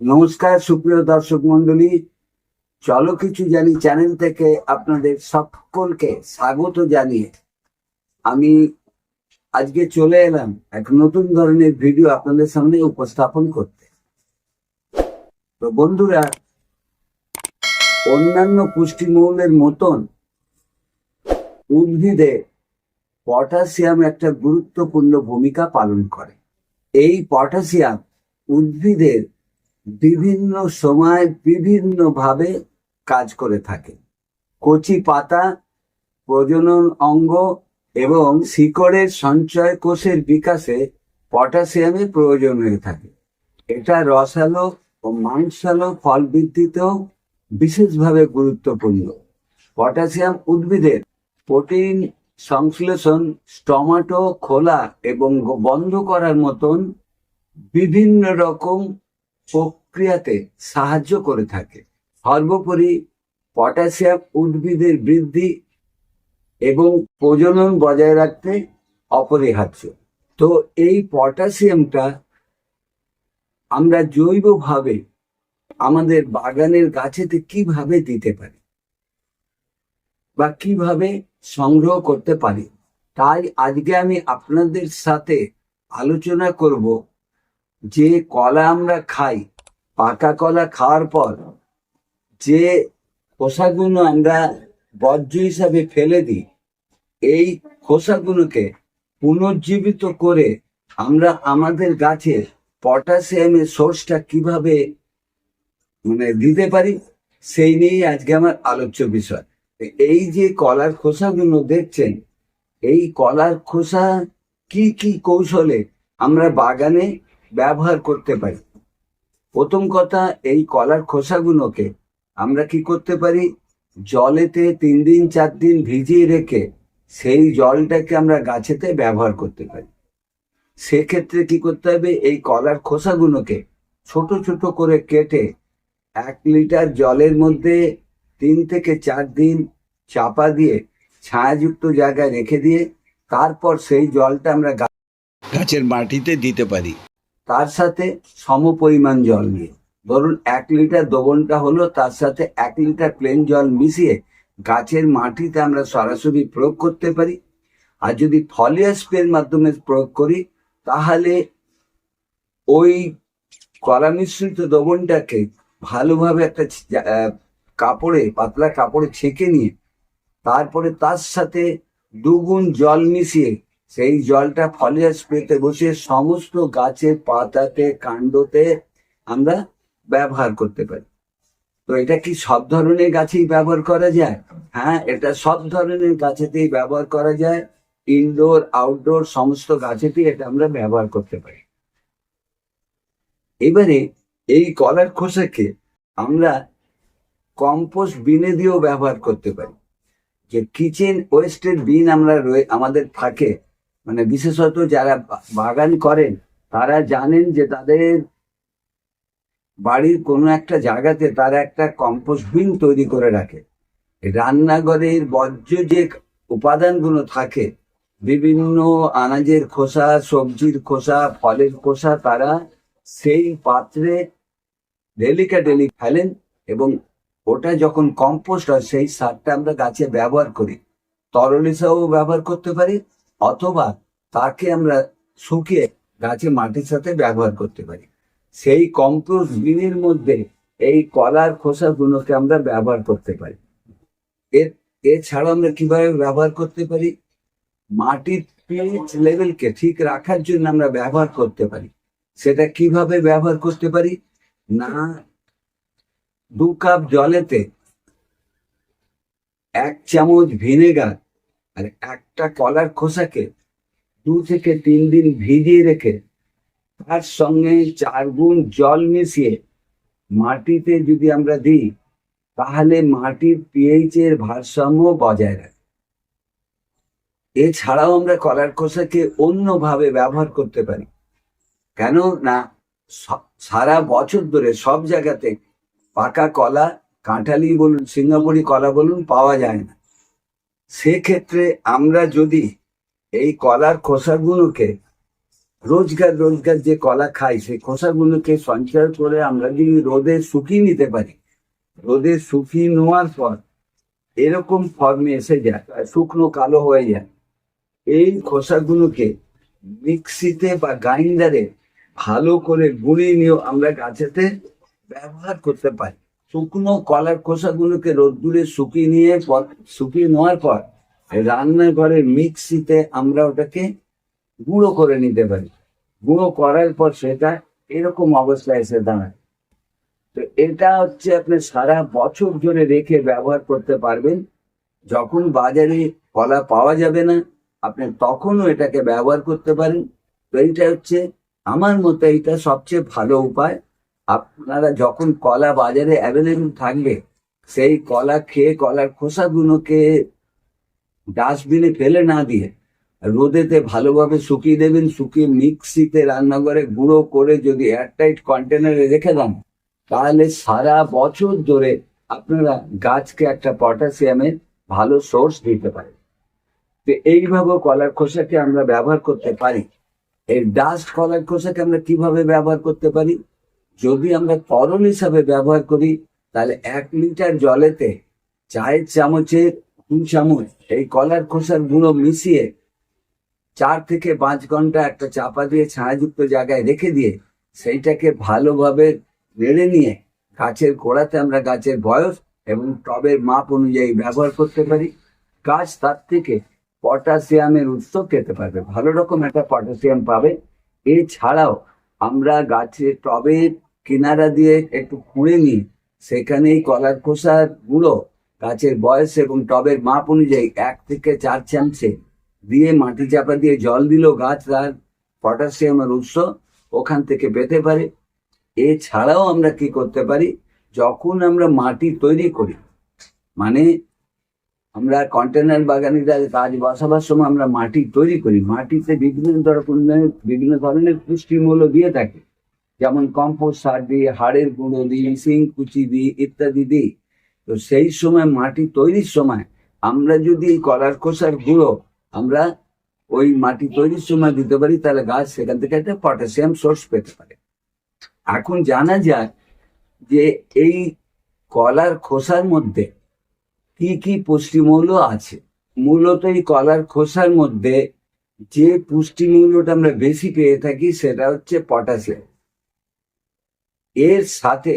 নমস্কার, সুপ্রিয় দর্শক মন্ডলী চলো কিছু জানি চ্যানেল থেকে আপনাদের সকলকে স্বাগত জানিয়ে। আমি আজকে চলে এলাম এক নতুন ধরনের ভিডিও আপনাদের সামনে উপস্থাপন করতে। তো বন্ধুরা, অন্যান্য পুষ্টিমৌলের মতন উদ্ভিদে পটাশিয়াম একটা গুরুত্বপূর্ণ ভূমিকা পালন করে। এই পটাশিয়াম উদ্ভিদের বিভিন্ন সময় বিভিন্ন ভাবে কাজ করে থাকে। কচি পাতা, প্রজনন অঙ্গ এবং শিকড়ের সঞ্চয় কোষের বিকাশে পটাশিয়ামের প্রয়োজন হয়ে থাকে। এটা রসালো ও মাংসালো ফল বৃদ্ধিতেও বিশেষভাবে গুরুত্বপূর্ণ। পটাশিয়াম উদ্ভিদের প্রোটিন সংশ্লেষণ, স্টমাটো, খোলা এবং বন্ধ করার মতন বিভিন্ন রকম প্রক্রিয়াতে সাহায্য করে থাকে। সর্বোপরি পটাশিয়াম উদ্ভিদের বৃদ্ধি এবং প্রজনন বজায় রাখতে অপরিহার্য। তো এই পটাশিয়ামটা আমরা জৈবভাবে আমাদের বাগানের গাছেতে কীভাবে দিতে পারি বা কীভাবে সংগ্রহ করতে পারি, তাই আজকে আমি আপনাদের সাথে আলোচনা করব যে কলা আমরা খাই, পাকা কলা খাওয়ার পর যে খোসাগুলো আমরা বর্জ্য হিসাবে ফেলে দিই, এই খোসাগুলোকে পুনর্জীবিত করে আমরা আমাদের গাছে পটাশিয়ামের সোর্সটা কীভাবে মানে দিতে পারি, সেই নিয়েই আজকে আমার আলোচ্য বিষয়। এই যে কলার খোসাগুলো দেখছেন, এই কলার খোসা কি কি কৌশলে আমরা বাগানে ব্যবহার করতে পারি। প্রথম কথা, এই কলার খোসাগুলোকে আমরা কি করতে পারি? জলেতে তিন দিন, চার দিন ভিজিয়ে রেখে সেই জলটাকে আমরা গাছেতে ব্যবহার করতে পারি। সেক্ষেত্রে কি করতে হবে? এই কলার খোসাগুলোকে ছোট ছোট করে কেটে এক লিটার জলের মধ্যে তিন থেকে চার দিন চাপা দিয়ে ছায়াযুক্ত জায়গায় রেখে দিয়ে তারপর সেই জলটা আমরা গাছের মাটিতে দিতে পারি। তার সাথে সম পরিমাণ জল নিয়ে। ধরুন, এক লিটার দোবনটা হলো, তার সাথে এক লিটার প্লেন জল মিশিয়ে গাছের মাটিতে আমরা সরাসরি প্রয়োগ করতে পারি। আর যদি ফলিয়া স্প্রের মাধ্যমে প্রয়োগ করি, তাহলে ওই কলা মিশ্রিত দ্রবণটাকে ভালোভাবে একটা কাপড়ে, পাতলা কাপড়ে ছেঁকে নিয়ে, তারপরে তার সাথে দুগুণ জল মিশিয়ে সেই জলটা ফলিয়া স্প্রেতে বসিয়ে সমস্ত গাছের পাতাতে, কাণ্ডতে আমরা ব্যবহার করতে পারি। তো এটা কি সব ধরনের গাছেই ব্যবহার করা যায়? হ্যাঁ এটা সব ধরনের গাছেতেই ব্যবহার করা যায়। ইনডোর, আউটডোর সমস্ত গাছেতেই এটা আমরা ব্যবহার করতে পারি। এবারে এই কলার খোসাকে আমরা কম্পোস্ট বিনে দিয়েও ব্যবহার করতে পারি। যে কিচেন ওয়েস্টের বিন আমরা আমাদের থাকে মানে বিশেষত যারা বাগান করেন, তারা জানেন যে তাদের বাড়ির কোনো একটা জায়গাতে তারা একটা কম্পোস্ট বিন তৈরি করে রাখে। রান্নাঘরের বর্জ্য যে উপাদানগুলো থাকে, বিভিন্ন আনাজের খোসা, সবজির খোসা, ফলের খোসা, তারা সেই পাত্রে ডেলিকা ডেলি ফেলেন এবং ওটা যখন কম্পোস্ট হয়, সেই সারটা আমরা গাছে ব্যবহার করি। তরল হিসাবেও ব্যবহার করতে পারি অথবা তাকে আমরা শুকিয়ে গাছে মাটির সাথে ব্যবহার করতে পারি। সেই কম্পোস্ট বিনের মধ্যে এই কলার খোসাগুলোকে আমরা ব্যবহার করতে পারি। এর এছাড়া আমরা কীভাবে ব্যবহার করতে পারি? মাটির পিএইচ লেভেলকে ঠিক রাখার জন্য আমরা ব্যবহার করতে পারি। সেটা কীভাবে ব্যবহার করতে পারি? না, দু কাপ জলেতে এক চামচ ভিনেগার আর একটা কলার খোসাকে দু থেকে তিন দিন ভিজিয়ে রেখে তার সঙ্গে চার গুণ জল মিশিয়ে মাটিতে যদি আমরা দিই, তাহলে মাটির পিএইচ এর ভারসাম্য বজায় রাখে। এছাড়াও আমরা কলার খোসাকে অন্যভাবে ব্যবহার করতে পারি। কেন না সারা বছর ধরে সব জায়গাতে পাকা কলা, কাঁঠালি বলুন, সিঙ্গাপুরি কলা বলুন পাওয়া যায় না। সেক্ষেত্রে আমরা যদি এই কলার খোসাগুলোকে, রোজগার রোজগার যে কলা খাই, সেই খোসাগুলোকে সঞ্চয় করে আমরা যদি রোদে শুকিয়ে নিতে পারি, রোদে শুকিয়ে নেওয়ার পর এরকম ফর্মে এসে যায়, শুকনো কালো হয়ে যায়, এই খোসাগুলোকে মিক্সিতে বা গ্রাইন্ডারে ভালো করে গুঁড়িয়ে নিয়েও আমরা গাছেতে ব্যবহার করতে পারি। শুকনো কলার খোসাগুলোকে রোদ্দুরে শুকিয়ে নিয়ে পর- শুকিয়ে নেওয়ার পর রান্নাঘরে মিক্সিতে আমরা ওটাকে গুঁড়ো করে নিতে পারি। গুঁড়ো করার পর সেটা এরকম অবস্থায় এসে দাঁড়ায়। তো এটা হচ্ছে আপনি সারা বছর ধরে রেখে ব্যবহার করতে পারবেন। যখন বাজারে কলা পাওয়া যাবে না, আপনি তখনও এটাকে ব্যবহার করতে পারেন। তো এইটা হচ্ছে আমার মতে এইটা সবচেয়ে ভালো উপায়। আপনারা যখন কলা বাজারে অ্যাভেলেবল থাকবে, সেই কলা খেয়ে, কলার খোসাগুলোকে ডাস্টবিনে ফেলে না দিয়ে রোদেতে ভালোভাবে শুকিয়ে দেবেন, শুকিয়ে মিক্সিতে রান্নাঘরে গুঁড়ো করে যদি এয়ারটাইট কন্টেনারে রেখে দেন, তাহলে সারা বছর ধরে আপনারা গাছকে একটা পটাশিয়ামের ভালো সোর্স দিতে পারেন। তো এইভাবে কলার খোসাকে আমরা ব্যবহার করতে পারি। এই ডাস্ট কলার খোসাকে আমরা কীভাবে ব্যবহার করতে পারি? যদি আমরা তরল হিসাবে ব্যবহার করি, তাহলে এক লিটার জলেতে চায়ের চামচের দু চামচ এই কলার খোসার গুঁড়ো মিশিয়ে চার থেকে পাঁচ ঘণ্টা একটা চাপা দিয়ে ছায়াযুক্ত জায়গায় রেখে দিয়ে সেইটাকে ভালোভাবে নেড়ে নিয়ে গাছের গোড়াতে আমরা গাছের বয়স এবং টবের মাপ অনুযায়ী ব্যবহার করতে পারি। গাছ তার থেকে পটাশিয়ামের উৎস খেতে পারবে। ভালো রকম একটা পটাশিয়াম পাবে। এছাড়াও আমরা গাছের টবের কিনারা দিয়ে একটু খুঁড়ে নিই। সেখানেই কলার খোসার গুঁড়ো, গাছের বয়স এবং টবের মাপ অনুযায়ী এক থেকে চার চামচে দিয়ে মাটি চাপা দিয়ে জল দিলেও গাছ তার পটাশিয়ামের উৎস ওখান থেকে পেতে পারে। এছাড়াও আমরা কি করতে পারি? যখন আমরা মাটি তৈরি করি মানে আমরা কন্টেনার বাগানিরা গাছ বসাবার সময় আমরা মাটি তৈরি করি। মাটিতে বিভিন্ন ধরনের বিভিন্ন ধরনের পুষ্টিমূল্য দিয়ে থাকি। যেমন কম্পোস্ট সার দিই হাড়ের গুঁড়ো দিই সিং কুচি দিই ইত্যাদি দিই তো সেই সময় মাটি তৈরির সময় আমরা যদি এই কলার খোসার গুঁড়ো আমরা ওই মাটি তৈরির সময় দিতে পারি তাহলে গাছ সেখান থেকে একটা পটাশিয়াম সোর্স পেতে পারে। এখন জানা যায় যে এই কলার খোসার মধ্যে কি কি পুষ্টিমূল্য আছে? মূলত এই কলার খোসার মধ্যে যে পুষ্টিমূল্যটা আমরা বেশি পেয়ে থাকি সেটা হচ্ছে পটাশিয়াম এর সাথে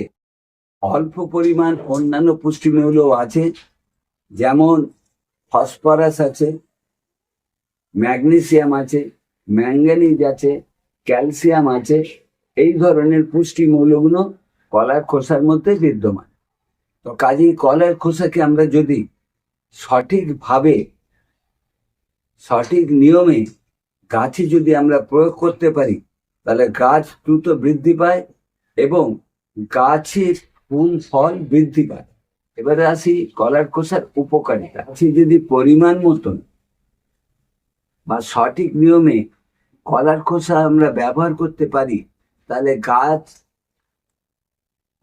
অল্প পরিমাণ অন্যান্য পুষ্টিমূল্য আছে, যেমন ফসফরাস আছে, ম্যাগনেসিয়াম আছে, ম্যাঙ্গানিজ আছে, ক্যালসিয়াম আছে, এই ধরনের পুষ্টি মৌলগুলো কলার খোসার মধ্যে বিদ্যমান। তো কাজেই কলার খোসাকে আমরা যদি সঠিকভাবে, সঠিক নিয়মে গাছে যদি আমরা প্রয়োগ করতে পারি, তাহলে গাছ দ্রুত বৃদ্ধি পায় এবং গাছের ফুল ফল বৃদ্ধি পায়। এবারে আসি কলার খোসার উপকারিতা। গাছে যদি পরিমাণ মতন বা সঠিক নিয়মে কলার খোসা আমরা ব্যবহার করতে পারি, তাহলে গাছ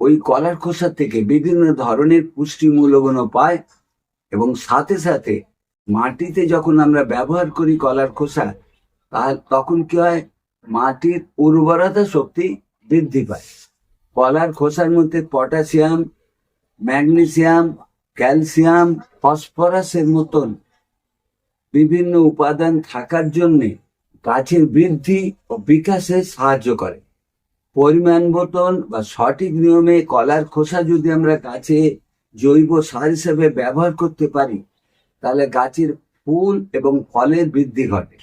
ওই কলার খোসা থেকে বিভিন্ন ধরনের পুষ্টি পুষ্টিমূল্যগুলো পায় এবং সাথে সাথে মাটিতে যখন আমরা ব্যবহার করি কলার খোসা, তাহলে তখন কি হয়? মাটির উর্বরতা শক্তি বৃদ্ধি পায়। কলার খোসার মধ্যে পটাশিয়াম, ম্যাগনেসিয়াম, ক্যালসিয়াম, ফসফরাসের মতন বিভিন্ন উপাদান থাকার জন্য গাছের বৃদ্ধি ও বিকাশে সাহায্য করে। পরিমাণ মতন বা সঠিক নিয়মে কলার খোসা যদি আমরা গাছে জৈব সার হিসেবে ব্যবহার করতে পারি, তাহলে গাছের ফুল এবং ফলের বৃদ্ধি ঘটে।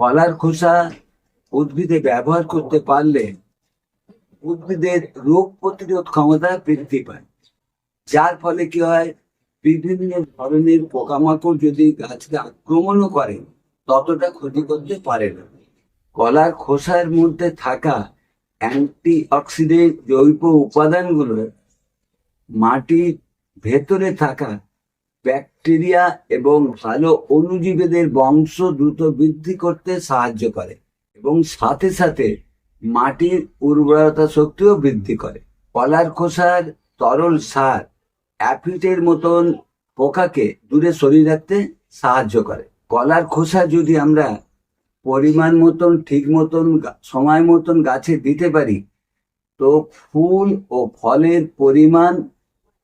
কলার খোসা উদ্ভিদে ব্যবহার করতে পারলে উদ্ভিদের রোগ প্রতিরোধ ক্ষমতা বৃদ্ধি পায়। যার ফলে কি হয়? বিভিন্ন ধরনের পোকামাকড় যদি গাছকে আক্রমণও করে, ততটা ক্ষতি করতে পারে না। কলার খোসার মধ্যে থাকা অ্যান্টি অক্সিডেন্ট জৈব উপাদানগুলো মাটির ভেতরে থাকা ব্যাকটেরিয়া এবং ভালো অণুজীবীদের বংশ দ্রুত বৃদ্ধি করতে সাহায্য করে এবং সাথে সাথে মাটির উর্বরতা শক্তিও বৃদ্ধি করে। কলার খোসার তরল সার অ্যাফিটের মতন পোকাকে দূরে সরিয়ে রাখতে সাহায্য করে। কলার খোসা যদি আমরা পরিমাণ মতন, ঠিক মতন সময় মতন গাছে দিতে পারি, তো ফুল ও ফলের পরিমাণ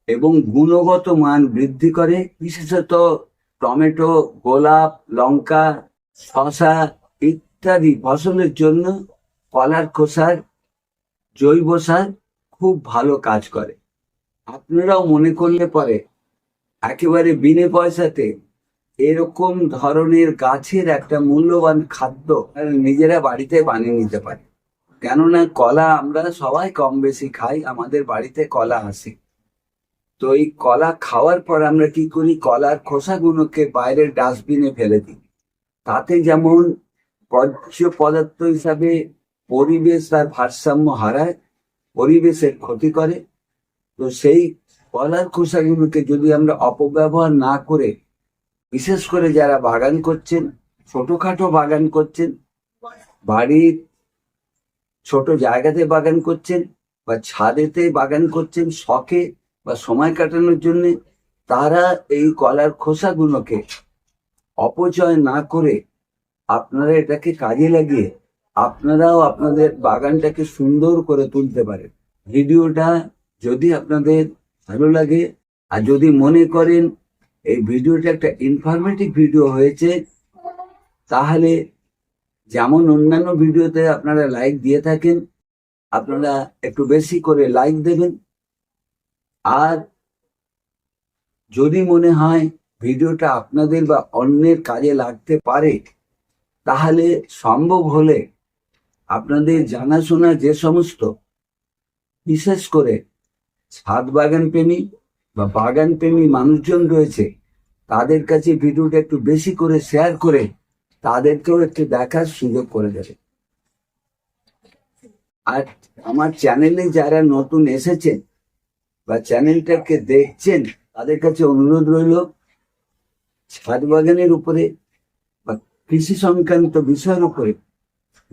এবং গুণগত মান বৃদ্ধি করে। বিশেষত টমেটো, গোলাপ, লঙ্কা শশা ইত্যাদি ফসলের জন্য কলার খোসার, জৈব সার খুব ভালো কাজ করে। আপনারাও মনে করলে পরে একেবারে বিনে পয়সাতে এরকম ধরনের গাছের একটা মূল্যবান খাদ্য নিজেরা বাড়িতে বানিয়ে নিতে পারে কেননা কলা আমরা সবাই কম বেশি খাই, আমাদের বাড়িতে কলা আসে। তো এই কলা খাওয়ার পর আমরা কি করি? কলার খোসাগুলোকে বাইরের ডাস্টবিনে ফেলে দিই। তাতে যেমন বর্জ্য পদার্থ হিসাবে পরিবেশ তার ভারসাম্য হারায়, পরিবেশের ক্ষতি করে। তো সেই কলার খোসাগুলোকে যদি আমরা অপব্যবহার না করে, বিশেষ করে যারা বাগান করছেন, ছোটখাটো বাগান করছেন, বাড়ির ছোট জায়গাতে বাগান করছেন বা ছাদেতে বাগান করছেন, শখে বা সময় কাটানোর জন্য, তারা এই কলার খোসাগুলোকে অপচয় না করে আপনারা এটাকে কাজে লাগিয়ে আপনারাও আপনাদের বাগানটাকে সুন্দর করে তুলতে পারেন। ভিডিওটা যদি আপনাদের ভালো লাগে, আর যদি মনে করেন এই ভিডিওটা একটা ইনফরমেটিভ ভিডিও হয়েছে, তাহলে যেমন অন্যান্য ভিডিওতে আপনারা লাইক দিয়ে থাকেন, আপনারা একটু বেশি করে লাইক দেবেন। আর যদি মনে হয় ভিডিওটা আপনাদের বা অন্যের কাজে লাগতে পারে, তাহলে সম্ভব হলে আপনাদের জানাশোনা যে সমস্ত, বিশেষ করে ছাদ বাগান প্রেমী বা বাগান প্রেমী মানুষজন রয়েছে, তাদের কাছে ভিডিওটা একটু বেশি করে শেয়ার করে তাদেরকেও একটু দেখার সুযোগ করে দেবে। আর আমার চ্যানেলে যারা নতুন এসেছেন বা চ্যানেলটাকে দেখছেন, তাদের কাছে অনুরোধ রইল, ছাদ বাগানের উপরে বা কৃষি সংক্রান্ত বিষয়ের উপরে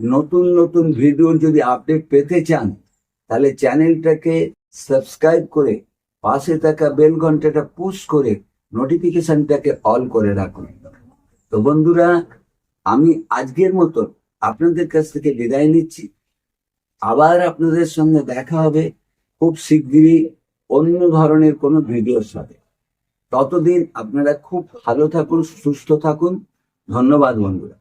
নতুন নতুন ভিডিওর যদি আপডেট পেতে চান, তাহলে চ্যানেলটাকে সাবস্ক্রাইব করে পাশে থাকা বেল ঘন্টাটা পুশ করে নোটিফিকেশনটাকে অল করে রাখুন। তো বন্ধুরা, আমি আজকের মতন আপনাদের কাছ থেকে বিদায় নিচ্ছি। আবার আপনাদের সঙ্গে দেখা হবে খুব শিগগিরই অন্য ধরনের কোনো ভিডিওর সাথে। ততদিন আপনারা খুব ভালো থাকুন, সুস্থ থাকুন। ধন্যবাদ বন্ধুরা।